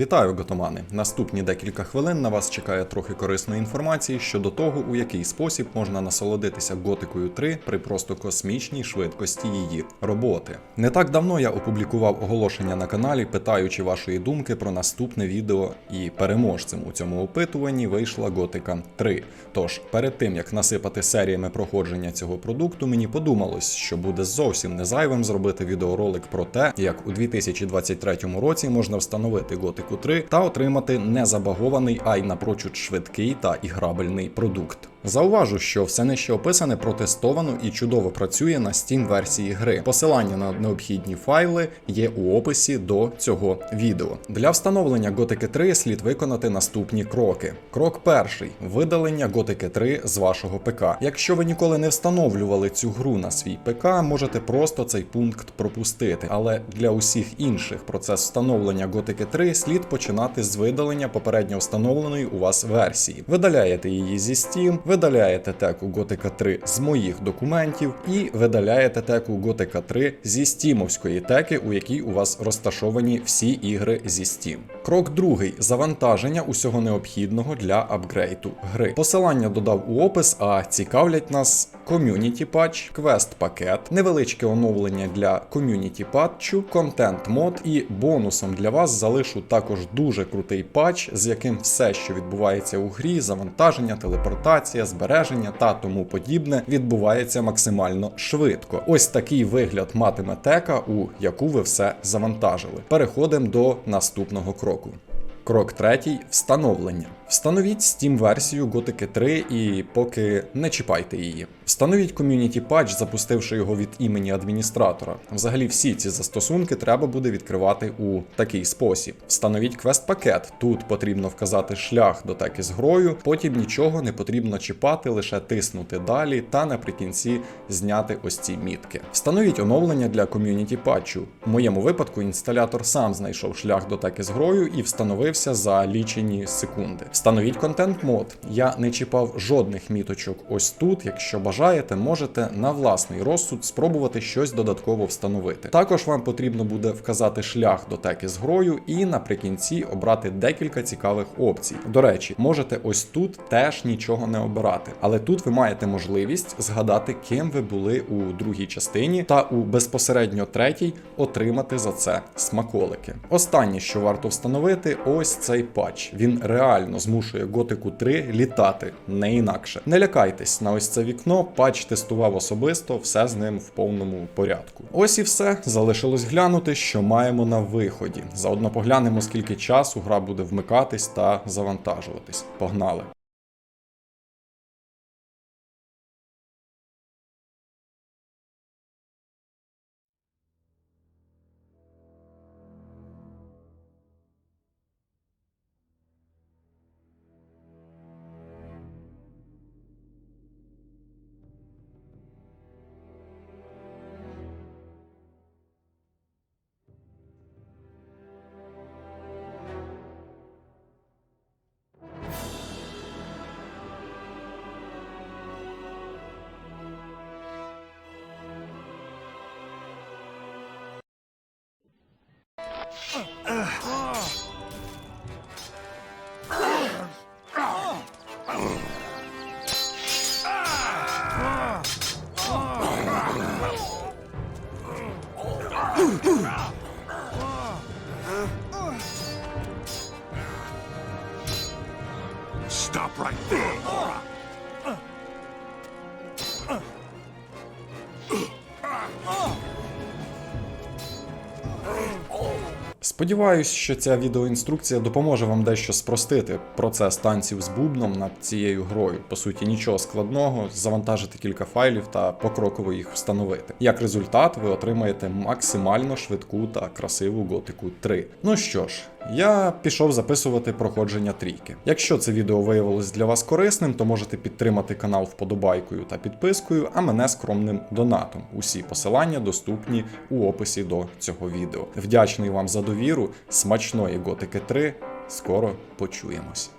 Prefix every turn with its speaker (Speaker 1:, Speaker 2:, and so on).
Speaker 1: Вітаю, готомани! Наступні декілька хвилин на вас чекає трохи корисної інформації щодо того, у який спосіб можна насолодитися готикою 3 при просто космічній швидкості її роботи. Не так давно я опублікував оголошення на каналі, питаючи вашої думки про наступне відео, і переможцем у цьому опитуванні вийшла Готика 3. Тож, перед тим як насипати серіями проходження цього продукту, мені подумалось, що буде зовсім не зайвим зробити відеоролик про те, як у 2023 році можна встановити Готику 3 та отримати не забагований, а й напрочуд швидкий та іграбельний продукт. Зауважу, що все нижче описане протестовано і чудово працює на Steam версії гри. Посилання на необхідні файли є у описі до цього відео. Для встановлення Готики 3 слід виконати наступні кроки. Крок перший видалення Готики 3 з вашого ПК. Якщо ви ніколи не встановлювали цю гру на свій ПК, можете просто цей пункт пропустити. Але для усіх інших процес встановлення Готики 3 слід починати з видалення попередньо встановленої у вас версії. Видаляєте її зі Steam, видаляєте теку Готика 3 з моїх документів і видаляєте теку Готика 3 зі стімовської теки, у якій у вас розташовані всі ігри зі Steam. Крок другий завантаження усього необхідного для апгрейду гри. Посилання додав у опис, а цікавлять нас ком'юніті патч, квест пакет, невеличке оновлення для ком'юніті патчу, контент мод і бонусом для вас залишу також дуже крутий патч, з яким все, що відбувається у грі, завантаження, телепортація, збереження та тому подібне, відбувається максимально швидко. Ось такий вигляд матиме тека, у яку ви все завантажили. Переходимо до наступного кроку. Крок третій встановлення. Встановіть Steam версію Готики 3 і поки не чіпайте її. Встановіть ком'юніті патч, запустивши його від імені адміністратора. Взагалі, всі ці застосунки треба буде відкривати у такий спосіб. Встановіть квест пакет. Тут потрібно вказати шлях до теки з грою, потім нічого не потрібно чіпати, лише тиснути далі та наприкінці зняти ось ці мітки. Встановіть оновлення для ком'юніті патчу. В моєму випадку інсталятор сам знайшов шлях до теки з грою і встановився за лічені секунди. Встановіть контент мод. Я не чіпав жодних міточок ось тут. Якщо бажаєте, можете на власний розсуд спробувати щось додатково встановити. Також вам потрібно буде вказати шлях до теки з грою і наприкінці обрати декілька цікавих опцій. До речі, можете ось тут теж нічого не обирати, але тут ви маєте можливість згадати, ким ви були у другій частині, та у безпосередньо третій отримати за це смаколики. Останнє, що варто встановити, ось цей патч. Він реально змушує Готику 3 літати, не інакше. Не лякайтесь на ось це вікно. Патч тестував особисто, все з ним в повному порядку. Ось і все. Залишилось глянути, що маємо на виході. Заодно поглянемо, скільки часу гра буде вмикатись та завантажуватись. Погнали!
Speaker 2: Stop right there,
Speaker 1: Сподіваюсь, що ця відеоінструкція допоможе вам дещо спростити процес танців з бубном над цією грою. По суті, нічого складного, завантажити кілька файлів та покроково їх встановити. Як результат, ви отримаєте максимально швидку та красиву готику 3. Ну що ж, я пішов записувати проходження трійки. Якщо це відео виявилось для вас корисним, то можете підтримати канал вподобайкою та підпискою, а мене скромним донатом. Усі посилання доступні у описі до цього відео. Вдячний вам за довіру, смачної готики 3. Скоро почуємось.